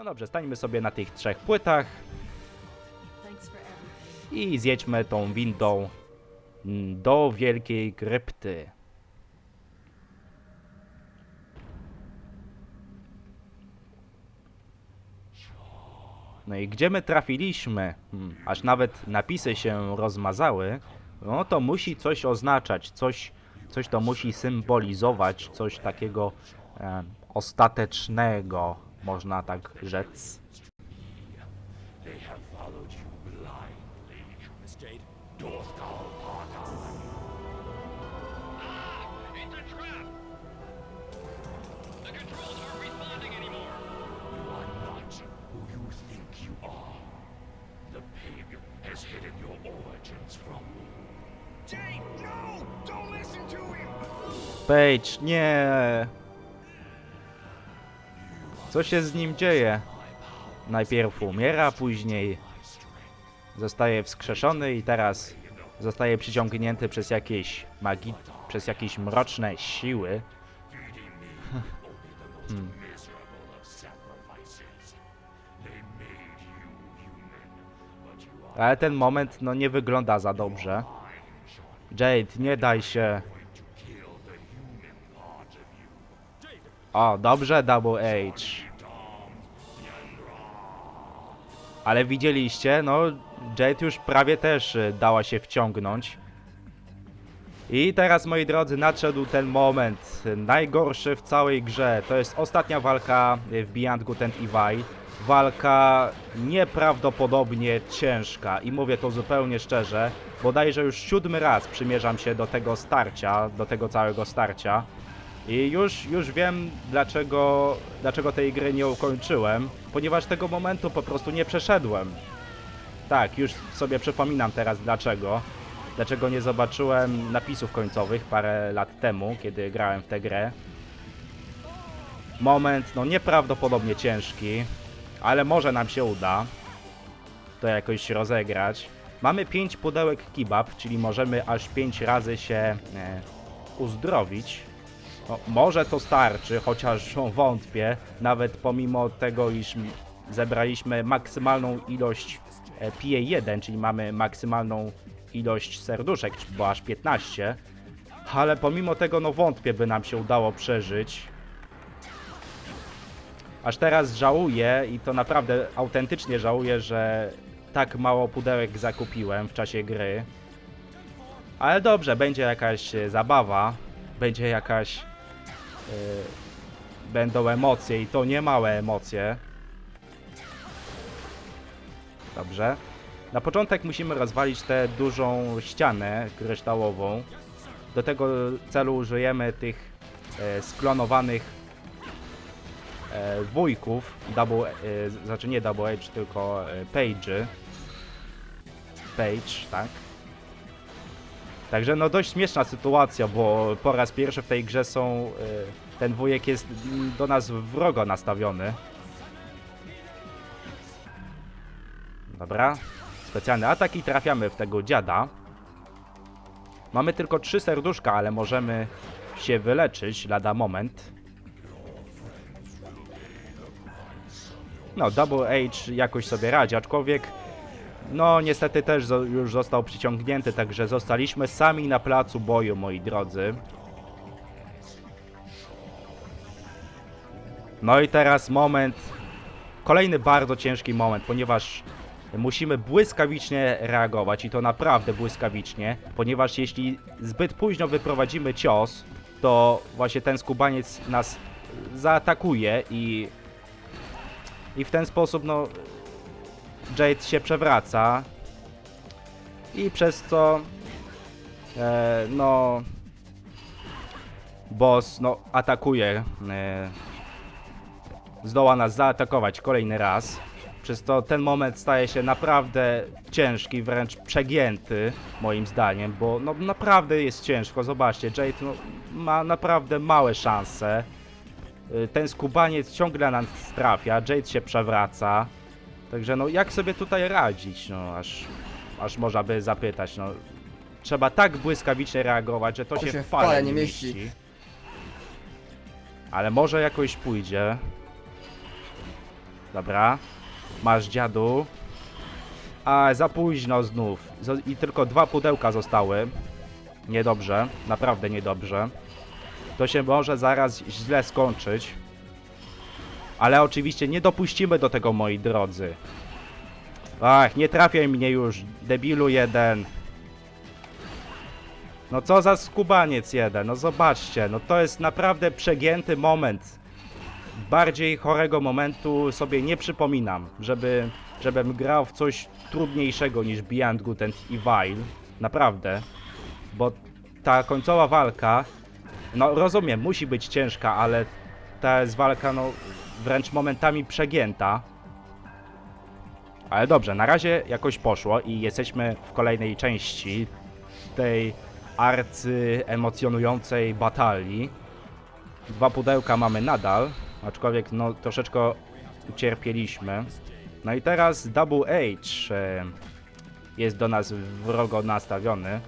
No dobrze, stańmy sobie na tych trzech płytach i zjedźmy tą windą do wielkiej krypty. No i gdzie my trafiliśmy? Hmm, aż nawet napisy się rozmazały. No to musi coś oznaczać, coś, coś to musi symbolizować, coś takiego e, ostatecznego, można tak rzec. No! Page, nie! Co się z nim dzieje? Najpierw umiera, później zostaje wskrzeszony i teraz zostaje przyciągnięty przez jakieś magii, przez jakieś mroczne siły. Are Ale ten moment no nie wygląda za dobrze. Jade, nie daj się. O, dobrze, Double H. Ale widzieliście, no Jade już prawie też y, dała się wciągnąć. I teraz, moi drodzy, nadszedł ten moment, y, najgorszy w całej grze. To jest ostatnia walka y, w Beyond Good and Evil. Walka nieprawdopodobnie ciężka i mówię to zupełnie szczerze. Bodajże już siódmy raz przymierzam się do tego starcia, do tego całego starcia. I już, już wiem, dlaczego, dlaczego tej gry nie ukończyłem, ponieważ tego momentu po prostu nie przeszedłem. Tak, już sobie przypominam teraz dlaczego. Dlaczego nie zobaczyłem napisów końcowych parę lat temu, kiedy grałem w tę grę. Moment, no nieprawdopodobnie ciężki, ale może nam się uda to jakoś rozegrać. Mamy 5 pudełek kebab, czyli możemy aż 5 razy się e, uzdrowić. No, może to starczy, chociaż wątpię, nawet pomimo tego, iż zebraliśmy maksymalną ilość e, PA1, czyli mamy maksymalną ilość serduszek, było aż 15, ale pomimo tego no wątpię, by nam się udało przeżyć. Aż teraz żałuję i to naprawdę autentycznie żałuję, że tak mało pudełek zakupiłem w czasie gry. Ale dobrze, będzie jakaś zabawa, będzie jakaś będą emocje i to nie małe emocje. Dobrze. Na początek musimy rozwalić tę dużą ścianę kryształową. Do tego celu użyjemy tych e, sklonowanych e, wujków, double, e, znaczy nie double H, tylko e, page. Page, tak. Także no dość śmieszna sytuacja, bo po raz pierwszy w tej grze są... y, ten wujek jest do nas wrogo nastawiony. Dobra. Specjalny atak i trafiamy w tego dziada. Mamy tylko trzy serduszka, ale możemy się wyleczyć lada moment. No, Double H jakoś sobie radzi, aczkolwiek no, niestety też już został przyciągnięty, także zostaliśmy sami na placu boju, moi drodzy. No i teraz moment, kolejny bardzo ciężki moment, ponieważ musimy błyskawicznie reagować i to naprawdę błyskawicznie, ponieważ jeśli zbyt późno wyprowadzimy cios, to właśnie ten skubaniec nas zaatakuje i i w ten sposób no Jade się przewraca i przez co e, no boss no atakuje e, zdoła nas zaatakować kolejny raz. Przez to ten moment staje się naprawdę ciężki, wręcz przegięty moim zdaniem, bo no naprawdę jest ciężko, zobaczcie, Jade no, ma naprawdę małe szanse. Y, ten skubaniec ciągle nas trafia, Jade się przewraca. Także no jak sobie tutaj radzić, no aż, aż można by zapytać, no. Trzeba tak błyskawicznie reagować, że to się, się w fale nie mieści. mieści. Ale może jakoś pójdzie. Dobra. Masz dziadu. A, za późno znów. Zo- I tylko dwa pudełka zostały. Niedobrze, naprawdę niedobrze. To się może zaraz źle skończyć. Ale oczywiście nie dopuścimy do tego, moi drodzy. Ach, nie trafiaj mnie już, debilu jeden. No co za skubaniec jeden, no zobaczcie, no to jest naprawdę przegięty moment. Bardziej chorego momentu sobie nie przypominam, żeby, żebym grał w coś trudniejszego niż Beyond Good and Evil. Naprawdę. Bo ta końcowa walka, no rozumiem, musi być ciężka, ale ta jest walka, no wręcz momentami przegięta. Ale dobrze, na razie jakoś poszło i jesteśmy w kolejnej części tej arcy emocjonującej batalii. Dwa pudełka mamy nadal, aczkolwiek no troszeczkę ucierpieliśmy. No i teraz Double H e, jest do nas wrogo nastawiony.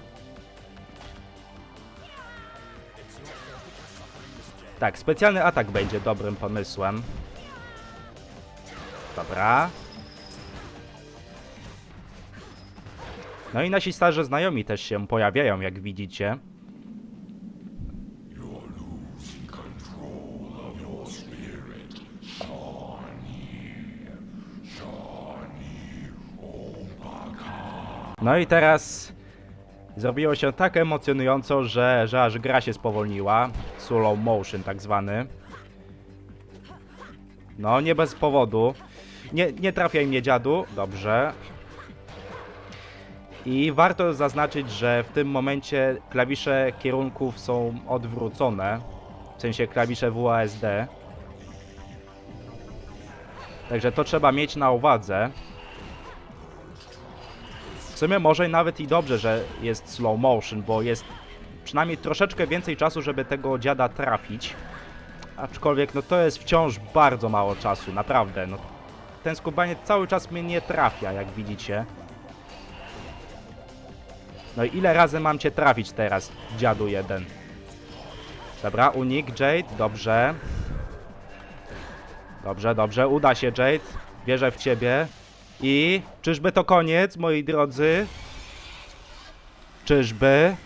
Tak, specjalny atak będzie dobrym pomysłem. Dobra. No i nasi starzy znajomi też się pojawiają, jak widzicie. No i teraz zrobiło się tak emocjonująco, że, że aż gra się spowolniła. Slow motion tak zwany. No, nie bez powodu. Nie, nie trafiaj mnie dziadu. Dobrze. I warto zaznaczyć, że w tym momencie klawisze kierunków są odwrócone. W sensie klawisze WASD. Także to trzeba mieć na uwadze. W sumie może nawet i dobrze, że jest slow motion, bo jest przynajmniej troszeczkę więcej czasu, żeby tego dziada trafić. Aczkolwiek no to jest wciąż bardzo mało czasu, naprawdę. No, ten skubaniec cały czas mnie nie trafia, jak widzicie. No i ile razy mam cię trafić teraz, dziadu jeden? Dobra, unik, Jade, dobrze. Dobrze, dobrze, uda się, Jade. Wierzę w ciebie. I czyżby to koniec, moi drodzy? Czyżby?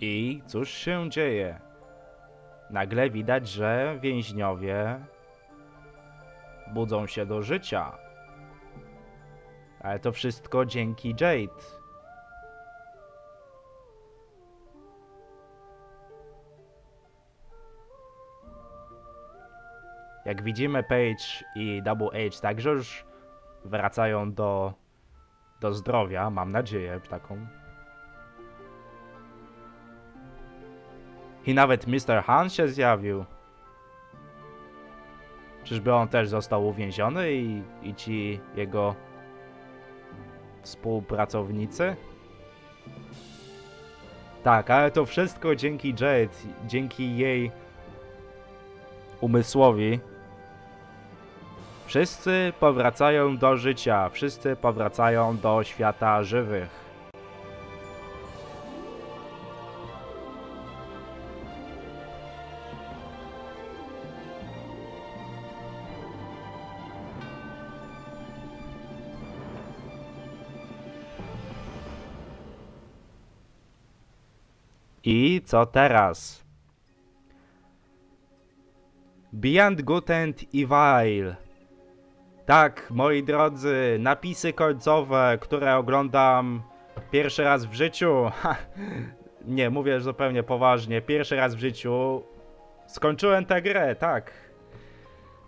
I cóż się dzieje? Nagle widać, że więźniowie budzą się do życia. Ale to wszystko dzięki Jade. Jak widzimy, Page i Double H także już wracają do, do zdrowia, mam nadzieję, taką. I nawet Mr. Han się zjawił. Czyżby on też został uwięziony i, i ci jego współpracownicy? Tak, ale to wszystko dzięki Jade, dzięki jej umysłowi. Wszyscy powracają do życia, wszyscy powracają do świata żywych. I co teraz? Beyond Good and Evil. Tak, moi drodzy, napisy końcowe, które oglądam pierwszy raz w życiu. Nie, mówię zupełnie poważnie. Pierwszy raz w życiu skończyłem tę grę, tak.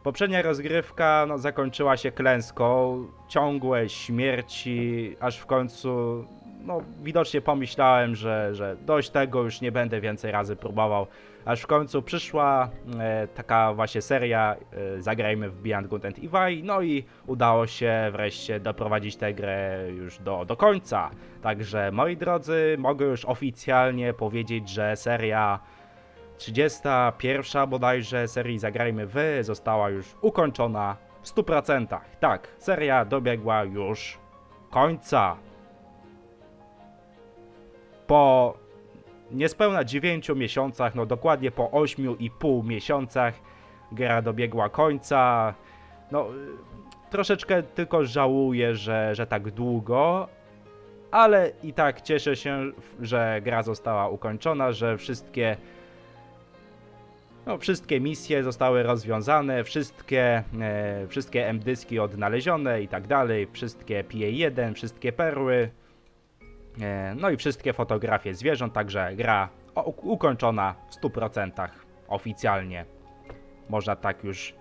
Poprzednia rozgrywka no, zakończyła się klęską, ciągłe śmierci, aż w końcu, no widocznie pomyślałem, że, że dość tego, już nie będę więcej razy próbował. Aż w końcu przyszła e, taka właśnie seria e, Zagrajmy w Beyond Good and Evil, no i udało się wreszcie doprowadzić tę grę już do, do końca. Także moi drodzy, mogę już oficjalnie powiedzieć, że seria 31 bodajże serii Zagrajmy Wy została już ukończona w 100%. Tak, seria dobiegła już końca. Po niespełna 9 miesiącach, no dokładnie po 8,5 miesiącach gra dobiegła końca. No, troszeczkę tylko żałuję, że, że tak długo, ale i tak cieszę się, że gra została ukończona, że wszystkie no, wszystkie misje zostały rozwiązane, wszystkie, e, wszystkie M-dyski odnalezione i tak dalej, wszystkie PA1, wszystkie perły, no i wszystkie fotografie zwierząt, także gra ukończona w 100% oficjalnie. Można tak już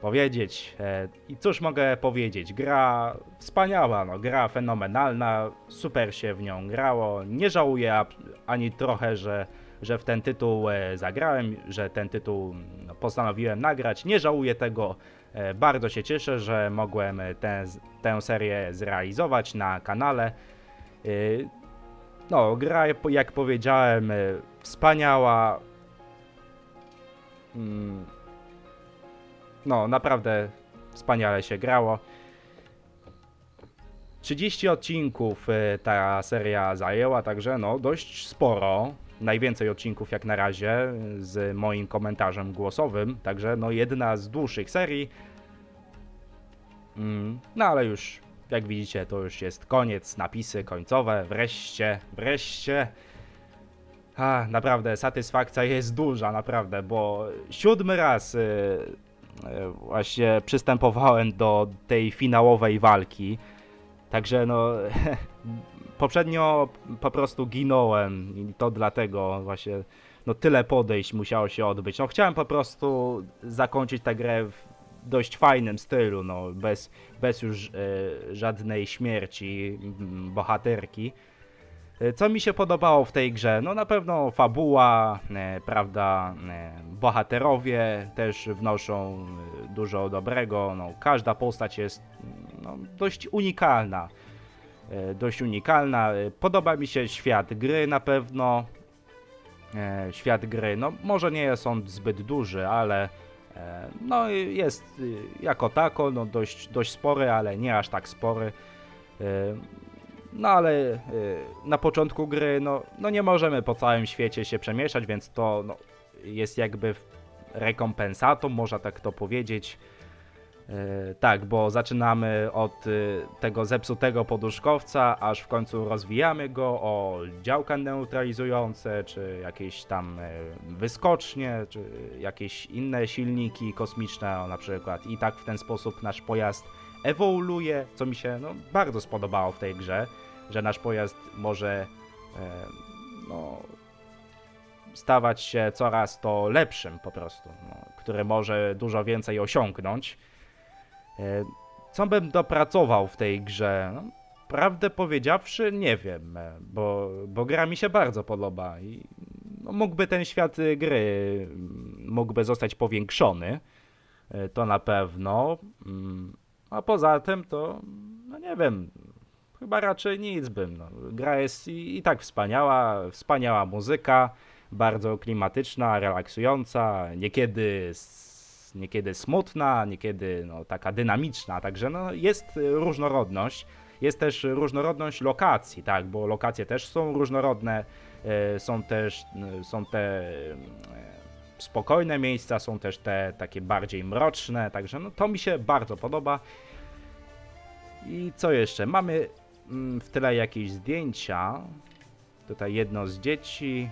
powiedzieć. E, I cóż mogę powiedzieć? Gra wspaniała, no, gra fenomenalna, super się w nią grało. Nie żałuję ani trochę, że, że w ten tytuł e, zagrałem, że ten tytuł no, postanowiłem nagrać. Nie żałuję tego. E, bardzo się cieszę, że mogłem e, tę, tę serię zrealizować na kanale. E, no, gra, jak powiedziałem, e, wspaniała. Mm, no, naprawdę wspaniale się grało. 30 odcinków e, ta seria zajęła, także no dość sporo. Najwięcej odcinków jak na razie z moim komentarzem głosowym, także no jedna z dłuższych serii. Mm, no ale już, jak widzicie, to już jest koniec, napisy końcowe, wreszcie, wreszcie. A, naprawdę, satysfakcja jest duża, naprawdę, bo siódmy raz y, y, właśnie przystępowałem do tej finałowej walki. Także no, poprzednio po prostu ginąłem i to dlatego właśnie, no tyle podejść musiało się odbyć. No chciałem po prostu zakończyć tę grę w dość fajnym stylu, no bez, bez już e, żadnej śmierci mm, bohaterki. E, Co mi się podobało w tej grze? No na pewno fabuła, e, prawda, bohaterowie też wnoszą dużo dobrego, no każda postać jest no, dość unikalna. Dość unikalna. Podoba mi się świat gry na pewno. Świat gry, no może nie jest on zbyt duży, ale no jest y, jako tako, no dość, dość spory, ale nie aż tak spory. E, No ale y, na początku gry, no, no nie możemy po całym świecie się przemieszczać, więc to no, jest jakby rekompensatą, można tak to powiedzieć. E, tak, bo zaczynamy od y, tego zepsutego poduszkowca, aż w końcu rozwijamy go o działka neutralizujące, czy jakieś tam e, wyskocznie, czy jakieś inne silniki kosmiczne na przykład. I tak w ten sposób nasz pojazd ewoluuje, co mi się no, bardzo spodobało w tej grze, że nasz pojazd może e, no, stawać się coraz to lepszym po prostu, no, który może dużo więcej osiągnąć. E, Co bym dopracował w tej grze? No, prawdę powiedziawszy, nie wiem, e, bo, bo gra mi się bardzo podoba i no, mógłby ten świat y, gry mm, mógłby zostać powiększony, e, to na pewno. Mm, A poza tym to, no nie wiem, chyba raczej nic bym. No. Gra jest i, i tak wspaniała, wspaniała muzyka, bardzo klimatyczna, relaksująca, niekiedy, niekiedy smutna, niekiedy no, taka dynamiczna, także no, jest y, różnorodność. Jest też różnorodność lokacji, tak, bo lokacje też są różnorodne, e, są też y, są te spokojne miejsca, są też te takie bardziej mroczne, także no, to mi się bardzo podoba. I co jeszcze? Mamy mm, w tyle jakieś zdjęcia. Tutaj jedno z dzieci.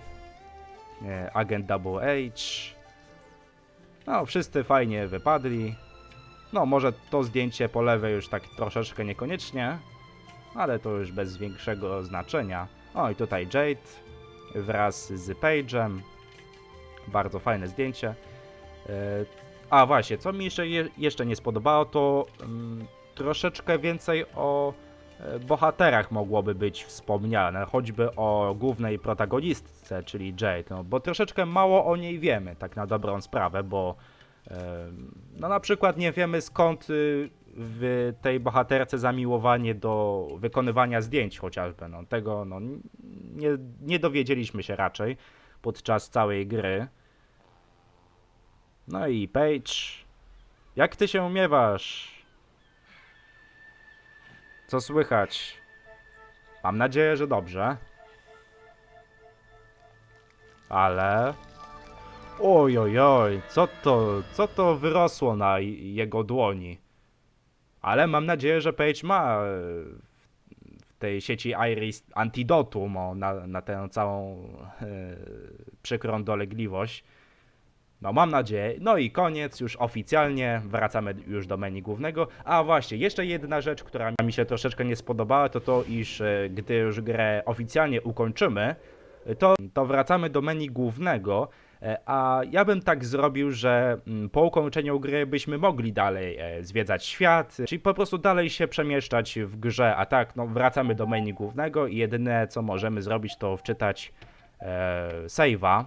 Agent Double H. No, wszyscy fajnie wypadli. No, może to zdjęcie po lewej już tak troszeczkę niekoniecznie, ale to już bez większego znaczenia. O, i tutaj Jade wraz z Page'em. Bardzo fajne zdjęcie. E, A właśnie, co mi jeszcze, je, jeszcze nie spodobało, to mm, troszeczkę więcej o bohaterach mogłoby być wspomniane, choćby o głównej protagonistce, czyli Jade, no, bo troszeczkę mało o niej wiemy, tak na dobrą sprawę, bo no na przykład nie wiemy skąd y, w tej bohaterce zamiłowanie do wykonywania zdjęć chociażby, no tego no, nie, nie dowiedzieliśmy się raczej podczas całej gry. No i Paige, jak ty się umiewasz? Co słychać? Mam nadzieję, że dobrze. Ale... Oj, oj, oj, co to, co to wyrosło na jego dłoni? Ale mam nadzieję, że Page ma e, w tej sieci Iris antidotum na, na tę całą e, przykrą dolegliwość. No mam nadzieję. No i koniec, już oficjalnie wracamy już do menu głównego. A właśnie, jeszcze jedna rzecz, która mi się troszeczkę nie spodobała, to to, iż e, gdy już grę oficjalnie ukończymy, to, to wracamy do menu głównego. E, A ja bym tak zrobił, że mm, po ukończeniu gry byśmy mogli dalej e, zwiedzać świat, czyli po prostu dalej się przemieszczać w grze, a tak, no wracamy do menu głównego i jedyne co możemy zrobić to wczytać e, save'a.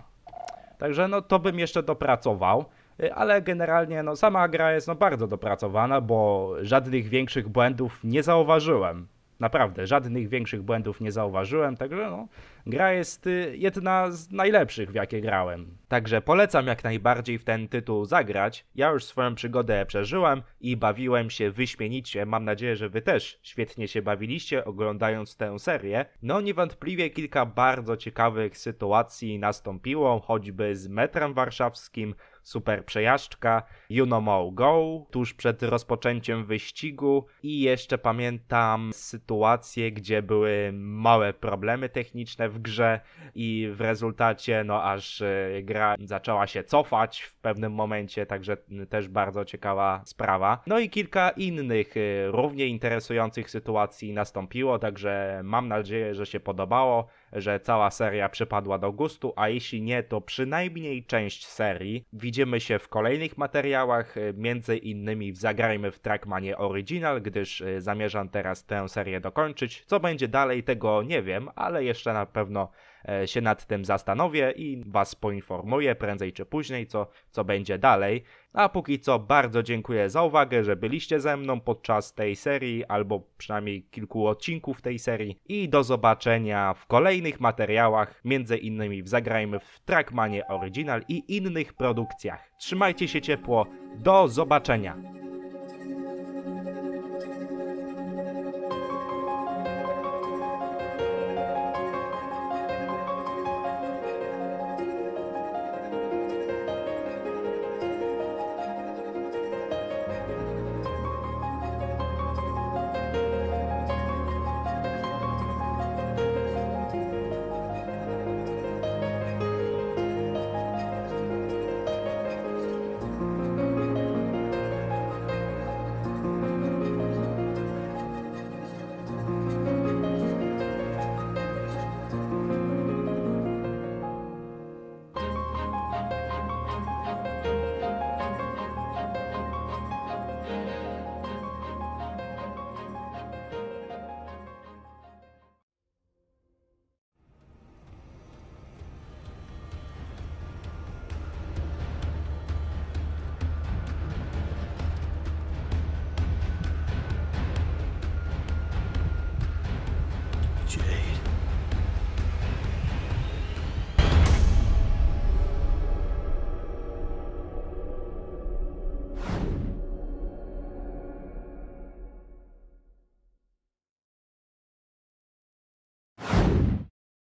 Także no to bym jeszcze dopracował, y, ale generalnie no sama gra jest no bardzo dopracowana, bo żadnych większych błędów nie zauważyłem. Naprawdę, żadnych większych błędów nie zauważyłem, także no, gra jest y, jedna z najlepszych w jakie grałem. Także polecam jak najbardziej w ten tytuł zagrać. Ja już swoją przygodę przeżyłem i bawiłem się wyśmienicie. Mam nadzieję, że wy też świetnie się bawiliście oglądając tę serię. No niewątpliwie kilka bardzo ciekawych sytuacji nastąpiło, choćby z metrem warszawskim, super przejażdżka, You Know Mo Go, tuż przed rozpoczęciem wyścigu i jeszcze pamiętam sytuacje, gdzie były małe problemy techniczne w grze i w rezultacie no aż e, gra zaczęła się cofać w pewnym momencie, także też bardzo ciekawa sprawa. No i kilka innych e, równie interesujących sytuacji nastąpiło, także mam nadzieję, że się podobało że cała seria przypadła do gustu, a jeśli nie, to przynajmniej część serii. Widzimy się w kolejnych materiałach, y, między innymi w Zagrajmy w Trackmanie Original, gdyż y, zamierzam teraz tę serię dokończyć. Co będzie dalej, tego nie wiem, ale jeszcze na pewno się nad tym zastanowię i Was poinformuję prędzej czy później, co, co będzie dalej. A póki co bardzo dziękuję za uwagę, że byliście ze mną podczas tej serii, albo przynajmniej kilku odcinków tej serii i do zobaczenia w kolejnych materiałach, między innymi w Zagrajmy w Trackmanie Original i innych produkcjach. Trzymajcie się ciepło, do zobaczenia!